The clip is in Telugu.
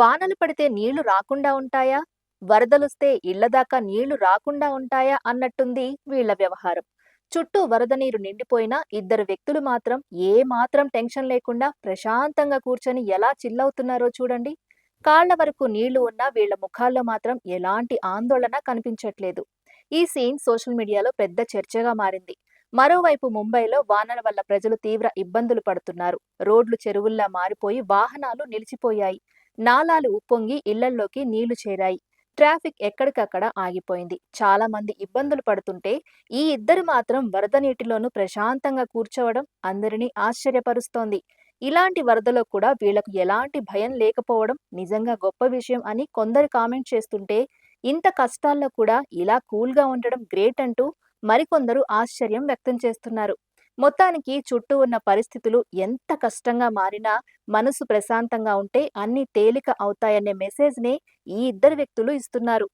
వానలు పడితే నీళ్ళు రాకుండా ఉంటాయా? వరదలొస్తే ఇళ్ళదాకా నీళ్ళు రాకుండా ఉంటాయా? అన్నట్టుంది వీళ్ళ వ్యవహారం. చుట్టూ వరద నీరు నిండిపోయినా ఇద్దరు వ్యక్తులు మాత్రం ఏ మాత్రం టెన్షన్ లేకుండా ప్రశాంతంగా కూర్చొని ఎలా చిల్లవుతున్నారో చూడండి. కాళ్ళ వరకు నీళ్ళు ఉన్నా వీళ్ళ ముఖాల్లో మాత్రం ఎలాంటి ఆందోళన కనిపించట్లేదు. ఈ సీన్ సోషల్ మీడియాలో పెద్ద చర్చగా మారింది. మరోవైపు ముంబైలో వానల వల్ల ప్రజలు తీవ్ర ఇబ్బందులు పడుతున్నారు. రోడ్లు చెరువుల్లా మారిపోయి వాహనాలు నిలిచిపోయాయి. నాలాలు ఉప్పొంగి ఇళ్ళల్లోకి నీళ్ళు చేరాయి. ట్రాఫిక్ ఎక్కడికక్కడ ఆగిపోయింది. చాలా మంది ఇబ్బందులు పడుతుంటే ఈ ఇద్దరు మాత్రం వరద నీటిలోనూ ప్రశాంతంగా కూర్చోవడం అందరినీ ఆశ్చర్యపరుస్తోంది. ఇలాంటి వరదలో కూడా వీళ్ళకు ఎలాంటి భయం లేకపోవడం నిజంగా గొప్ప విషయం అని కొందరు కామెంట్ చేస్తుంటే ఇంత కష్టాల్లో కూడా ఇలా కూల్గా ఉండడం గ్రేట్ అంటూ మరికొందరు ఆశ్చర్యం వ్యక్తం చేస్తున్నారు. మొత్తానికి చుట్టూ ఉన్న పరిస్థితులు ఎంత కష్టంగా మారినా మనసు ప్రశాంతంగా ఉంటే అన్ని తేలిక అవుతాయనే మెసేజ్ నే ఈ ఇద్దరు వ్యక్తులు ఇస్తున్నారు.